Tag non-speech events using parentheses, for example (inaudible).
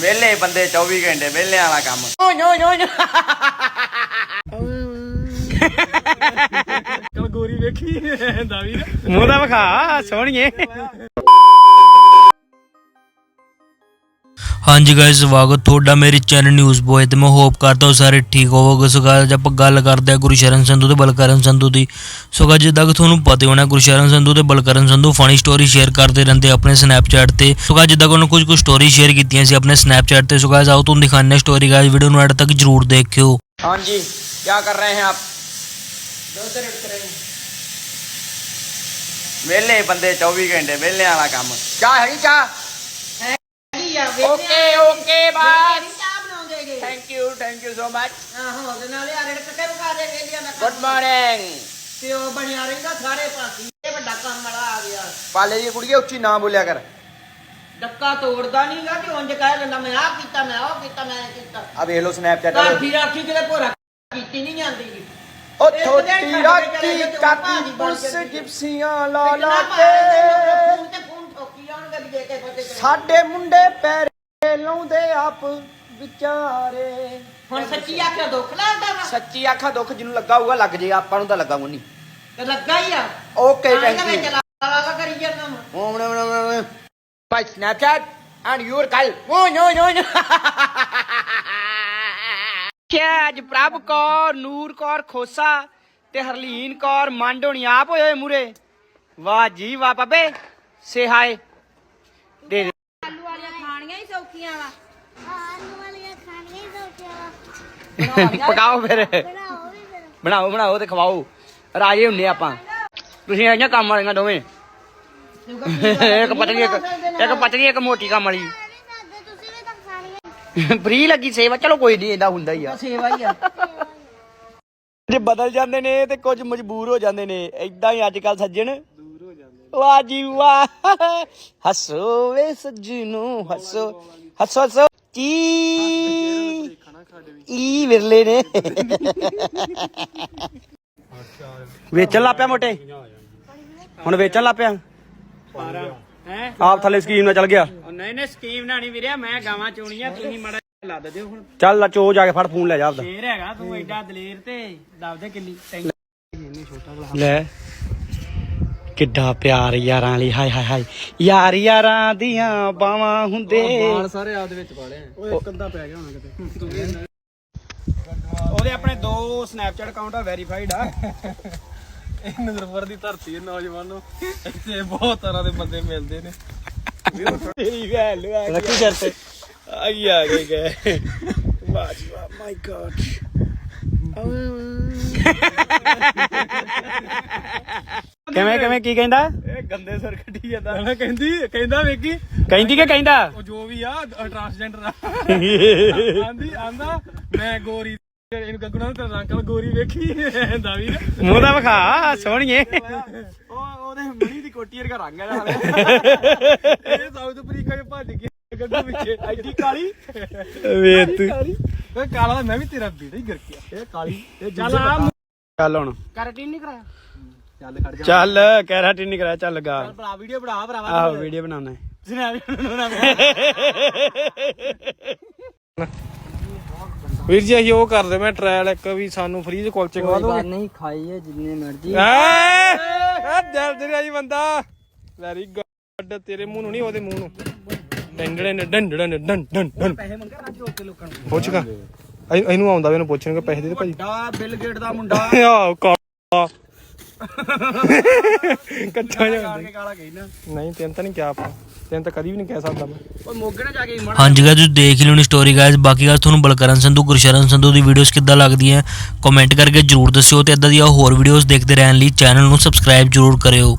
ਵਿਹਲੇ ਬੰਦੇ 24 ਘੰਟੇ ਵਿਹਲਿਆਂ ਵਾਲਾ ਕੰਮ। ਓ ਨੋ ਨੋ ਨੋ ਚਲ ਗੋਰੀ ਵੇਖੀ। ਦਾਵੀ। ਮੂੰਹ ਦਾ ਵਿਖਾ ਸੋਹਣੀਏ। ਹਾਂਜੀ ਗਾਇਸ ਸਵਾਗਤ ਤੁਹਾਡਾ ਮੇਰੇ ਚੈਨਲ ਨਿਊਜ਼ ਬੋਏ ਤੇ ਮੈਂ ਹੋਪ ਕਰਦਾ ਹਾਂ ਸਾਰੇ ਠੀਕ ਹੋਵੋਗੇ। ਸੋ ਗਾਇਸ ਆਪਾਂ ਗੱਲ ਕਰਦੇ ਹਾਂ ਗੁਰਸ਼ਰਨ ਸੰਧੂ ਤੇ ਬਲਕਰਨ ਸੰਧੂ ਦੀ ਸੋ ਗਾਇਸ ਜਿੱਦਾਂ ਕਿ ਤੁਹਾਨੂੰ ਪਤਾ ਹੋਣਾ ਗੁਰਸ਼ਰਨ ਸੰਧੂ ਤੇ Balkaran Sandhu funny story share ਕਰਦੇ ਰਹਿੰਦੇ ਆਪਣੇ ਸਨੈਪਚੈਟ ਤੇ। ਸੋ ਗਾਇਸ ਜਿੱਦਾਂ ਕਿ ਉਹਨਾਂ ਕੁਝ ਕੁ ਸਟੋਰੀ ਸ਼ੇਅਰ ਕੀਤੀਆਂ ਸੀ ਆਪਣੇ ਸਨੈਪਚੈਟ ਤੇ। ਸੋ ਗਾਇਸ ਆਓ ਤੁਹਾਨੂੰ ਦਿਖਾਉਂਦੇ ਸਟੋਰੀ ਗਾਇਸ ਵੀਡੀਓ ਨੂੰ ਐਡ ਤੱਕ ਜਰੂਰ ਦੇਖਿਓ। ਹਾਂਜੀ ਕੀ ਕਰ ਰਹੇ ਹੈ ਆਪ? ਦੋਸਤ ਰੜਕ ਰਹੇ ਬੰਦੇ 24 ਘੰਟੇ ਵੇਲੇ ਵਾਲਾ ਕੰਮ। ਚਾਹ ਹੈਗੀ ਚਾਹ? Okay okay boss. Thank you thank you so much good morning ਪਾਲੇ ਦੀ ਕੁੜੀਏ ਉੱਚੀ ਨਾ ਬੋਲਿਆ ਕਰ। ਡੱਕਾ ਤੋੜਦਾ ਨਹੀਂਗਾ ਤੇ ਉਂਝ ਕਹਿ ਦਿੰਦਾ ਮੈਂ ਆਹ ਕੀਤਾ ਮੈਂ ਉਹ ਕੀਤਾ ਮੈਂ ਇਹ ਕੀਤਾ। ਆ ਵੇਖ ਲਓ ਸਨੈਪਚੈਟ ਕਾਠੀ ਰਾਖੀ ਕਿਤੇ ਭੋਰਾ ਕੀਤੀ ਨਹੀਂ ਜਾਂਦੀ। ਉਹ ਥੋੜੀ ਰਾਤੀ ਤੇ ਕਾਤੀ ਪੁਲਿਸ। ਜਿਪਸੀਆਂ ਲਾ ਲਾ ਕੇ। ਫੋਨ ਤੇ ਫੋਨ ਠੋਕੀ ਜਾਣਗੇ ਵੀ ਦੇ ਕੇ। ਸਾਡੇ ਮੁੰਡੇ ਪੈਰੇ ਲਾਉਂਦੇ ਆਪ ਵਿਚਾਰੇ। ਹੁਣ ਸੱਚੀ ਆਖਿਆ ਦੁੱਖ ਲੱਗਦਾ ਵਾ? ਸੱਚੀ ਆਖਾ ਦੁੱਖ ਜਿਹਨੂੰ ਲੱਗਾ ਹੋਊਗਾ ਲੱਗ ਜੇ ਆਪਾਂ ਨੂੰ ਤਾਂ ਲੱਗਾ ਨਹੀਂ। ਤੇ ਲੱਗਾ ਹੀ ਆ। ਓਕੇ ਤਾਂ ਥੈਂਕ ਯੂ ਚਲਾ ਲਾ ਕਰੀ ਜਾਂਦਾ ਵਾਂ। ਓਮ ਨਮ ਨਮ ਨਮ। ਬਾਈ ਸਨੈਪਚੈਟ ਐਂਡ ਯੂਰ ਕੱਲ ਓ ਨੋ ਨੋ ਨੋ ਕਿਆ ਅੱਜ ਪ੍ਰਭ ਕੌਰ ਨੂਰ ਕੌਰ ਖੋਸਾ ਤੇ ਹਰਲੀਨ ਕੌਰ ਮੰਡ ਹੋਣੀ ਆਪ ਹੋਏ ਮੂਰੇ ਵਾਹ ਜੀ ਵਾਹ ਬਾਬੇ ਸੇ ਵਾਲੀਆਂ ਖਾਣੀਆਂ ਹੀ ਸੌਖੀਆਂ ਵਾ। ਆਲੂ ਵਾਲੀਆਂ ਖਾਣੀਆਂ ਹੀ ਸੌਖੀਆਂ ਵਾ। ਪਕਾਓ ਫਿਰ। ਬਣਾਓ ਵੀ ਫਿਰ। ਬਣਾਓ ਬਣਾਓ ਤੇ ਖਵਾਓ। ਰਾਜੇ ਹੁੰਨੇ ਆਪਾਂ। ਤੁਸੀਂ ਆਈਆਂ ਕੰਮ ਵਾਲੀਆਂ ਦੋਵੇਂ? ਇੱਕ ਪਤਲੀ ਇੱਕ ਇੱਕ ਪਤਲੀ ਇੱਕ ਮੋਟੀ ਕੰਮ ਵਾਲੀ। ਨਹੀਂ ਸਕਦੇ ਤੁਸੀਂ ਵੀ ਤਾਂ ਖਾਣੀਆਂ ਫ੍ਰੀ ਲੱਗੀ ਸੇਵਾ। ਚਲੋ ਕੋਈ ਨਹੀਂ ਇਹਦਾ ਹੁੰਦਾ ਹੀ ਆ। ਸੇਵਾ ਹੀ ਆ। ਜੇ ਬਦਲ ਜਾਂਦੇ ਨੇ ਤੇ ਕੁਝ ਮਜਬੂਰ ਹੋ ਜਾਂਦੇ ਨੇ। ਇਦਾਂ ਹੀ ਅੱਜ ਕੱਲ ਸੱਜਣ ਵਾਹ ਜੀ ਵਾਹ ਹੱਸੋ ਵੇ ਸੱਜਣੋ ਹੱਸੋ ਹੱਸੋ ਹੱਸੋ। ਚੀ ਈ ਵਿਰਲੇ ਨੇ? ਵੇਚਣ ਲੱਪਿਆ ਮੋਟੇ? ਹੁਣ ਵੇਚਣ ਲੱਪਿਆ ਹੈ ਆਪ ਥੱਲੇ ਸਕੀਮ ਨਾਲ ਚੱਲ ਗਿਆ। ਨਹੀਂ ਨਹੀਂ ਸਕੀਮ ਨਾ ਨਹੀਂ ਵੀਰਿਆ ਮੈਂ ਗਾਵਾਂ ਚੋਣੀਆਂ ਤੁਸੀਂ ਮੜਾ ਲੱਦ ਦਿਓ ਹੁਣ। ਚੱਲ ਚੋ ਜਾ ਕੇ ਫੜ ਫੋਨ ਲੈ ਜਾ ਆਪਦਾ। ਫੇਰ ਹੈਗਾ ਤੂੰ ਐਡਾ ਦਲੇਰ ਤੇ ਦੱਬਦੇ ਕਿੰਨੀ ਟੈਨਸ਼ਨ ਲੈ। ਕਿੱਡਾ ਪਿਆਰ ਯਾਰਾਂ ਲਈ ਹਾਏ ਹਾਏ ਹਾਏ। ਯਾਰ ਯਾਰਾਂ ਦੀਆਂ ਬਾਵਾਂ ਹੁੰਦੇ। ਸਾਰੇ ਆਪਦੇ ਵਿੱਚ ਪਾ ਲਿਆ ਓਏ ਇੱਕ ਅੱਧਾ ਪੈ ਗਿਆ ਹੋਣਾ ਕਿਤੇ। ਉਹਦੇ ਆਪਣੇ ਦੋ ਸਨੈਪਚੈਟ ਅਕਾਊਂਟ ਆ ਵੈਰੀਫਾਈਡ ਆ। ਇਹ ਨਜ਼ਰਪੁਰ ਦੀ ਧਰਤੀ ਹੈ ਨੌਜਵਾਨੋ। ਇੱਥੇ ਬਹੁਤ ਤਰ੍ਹਾਂ ਦੇ ਬੰਦੇ ਮਿਲਦੇ ਨੇ। ਤੇਰੀ ਵੈਲੂ ਆ ਰੱਖੀ ਸਿਰ ਤੇ। ਆਈ ਆ ਗਏ ਗਏ ਵਾਹ ਜੀ ਵਾਹ ਮਾਈ ਗॉड ਕਿਵੇਂ ਕਿਵੇਂ ਕੀ ਕਹਿੰਦਾ? ਇਹ ਗੰਦੇ ਸਰ ਕੱਢੀ ਜਾਂਦਾ। ਮੈਂ ਕਹਿੰਦੀ ਕਹਿੰਦਾ ਵੇਖੀ। ਕਹਿੰਦੀ ਕਿ ਕਹਿੰਦਾ ਉਹ ਜੋ ਵੀ ਆ ਟ੍ਰਾਂਸਜੈਂਡਰ ਆ। (laughs) ਆਂਦੀ ਆਂਦਾ ਮੈਂ ਗੋਰੀ ਇਹਨੂੰ ਗੱਗਣਾ ਨੂੰ ਤੇਰਾ ਅੰਕਲ ਗੋਰੀ ਵੇਖੀ। ਦਾਵੀ ਨੇ ਮੂੰਹ ਦਾ ਵਿਖਾ ਸੋਹਣੀਏ। ਉਹ ਉਹਦੇ ਮਣੀ ਦੀ ਕੋਟੀ ਵਰਗਾ ਰੰਗ ਹੈ ਹਾਲੇ ਇਹ ਸਾਊਥ ਅਫਰੀਕਾ ਚ ਭੱਜ ਗਿਆ ਗੱਡੂ ਵਿੱਚ ਐਡੀ ਕਾਲੀ। ਵੇ ਤੂੰ। ਕਾਲੀ। ਮੈਂ ਵੀ ਤੇਰਾ ਬੀੜਾ ਹੀ ਗਰਕਿਆ। ਇਹ ਕਾਲੀ। ਇਹ ਚੱਲ ਆ ਚੱਲ ਹੁਣ। ਕੈਰਟੀਨ ਨਹੀਂ ਕਰਾਇਆ? ਚੱਲ ਖੜ ਜਾ। ਚੱਲ ਕੈਰਾਟਿਨ ਨਹੀਂ ਕਰਾਇਆ ਚੱਲ ਗਾ। ਭਰਾ ਵੀਡੀਓ ਬਣਾ ਭਰਾਵਾ ਆਹੋ ਵੀਡੀਓ ਬਣਾਉਣਾ ਹੈ। ਵੀਰ ਜੀ ਅਸੀਂ ਉਹ ਕਰਦੇ ਮੈਂ ਟ੍ਰਾਇਲ ਇੱਕ ਵੀ ਸਾਨੂੰ ਫ੍ਰੀ ਚ ਕੁਲਚੇ ਖਵਾ ਦੋਗੇ। ਨਹੀਂ ਖਾਈਏ ਜਿੰਨੇ ਮਰਜ਼ੀ। ਐ ਦਿਲ ਦੇ ਆਈ ਬੰਦਾ। ਵੈਰੀ ਗੁੱਡ ਤੇਰੇ ਮੂੰਹ ਨੂੰ ਨਹੀਂ ਉਹਦੇ ਮੂੰਹ ਨੂੰ। ਡੰਡੜੇ ਨੇ ਡੰਡੜੇ ਨੇ ਡੰ ਡੰ ਡੰ ਪੈਸੇ ਮੰਗਾ ਰੱਜ ਕੇ ਲੋਕਾਂ ਨੂੰ। ਪੁੱਛਗਾ ਇਹਨੂੰ ਆਉਂਦਾ ਵੀ ਇਹਨੂੰ ਪੁੱਛਣਗੇ ਪੈਸੇ ਦੇ ਦੇ ਭਾਜੀ ਦਾ ਬਿਲ ਗੇਟ ਦਾ ਮੁੰਡਾ। ਆਹ ਕਾ ਕੱਚਾ ਜਿਹਾ ਹੁੰਦਾ। ਕਾਲਾ ਕਹਿਣਾ ਨਹੀਂ ਤੈਨੂੰ ਤਾਂ ਨਹੀਂ ਕਿਹਾ ਆਪਾਂ। ਤੈਨੂੰ ਤਾਂ ਕਦੀ ਵੀ ਨਹੀਂ ਕਹਿ ਸਕਦਾ ਮੈਂ। ਓਏ ਮੋਗੇ ਨਾ ਜਾ ਕੇ ਹਾਂਜੀ ਗਾਇਸ ਤੁਸੀਂ ਦੇਖ ਹੀ ਲਿਓਣੀ ਸਟੋਰੀ ਗਾਇਸ ਬਾਕੀ ਗੱਲ ਤੁਹਾਨੂੰ ਬਲਕਰਨ ਸੰਧੂ ਗੁਰਸ਼ਰਨ ਸੰਧੂ ਦੀ ਵੀਡੀਓਜ਼ ਕਿੱਦਾਂ ਲੱਗਦੀਆਂ ਕਮੈਂਟ ਕਰਕੇ ਜਰੂਰ ਦੱਸਿਓ ਤੇ ਇਦਾਂ ਦੀਆਂ ਹੋਰ ਵੀਡੀਓਜ਼ ਦੇਖਦੇ ਰਹਿਣ ਲਈ ਚੈਨਲ ਨੂੰ ਸਬਸਕ੍ਰਾਈਬ ਜਰੂਰ ਕਰਿਓ।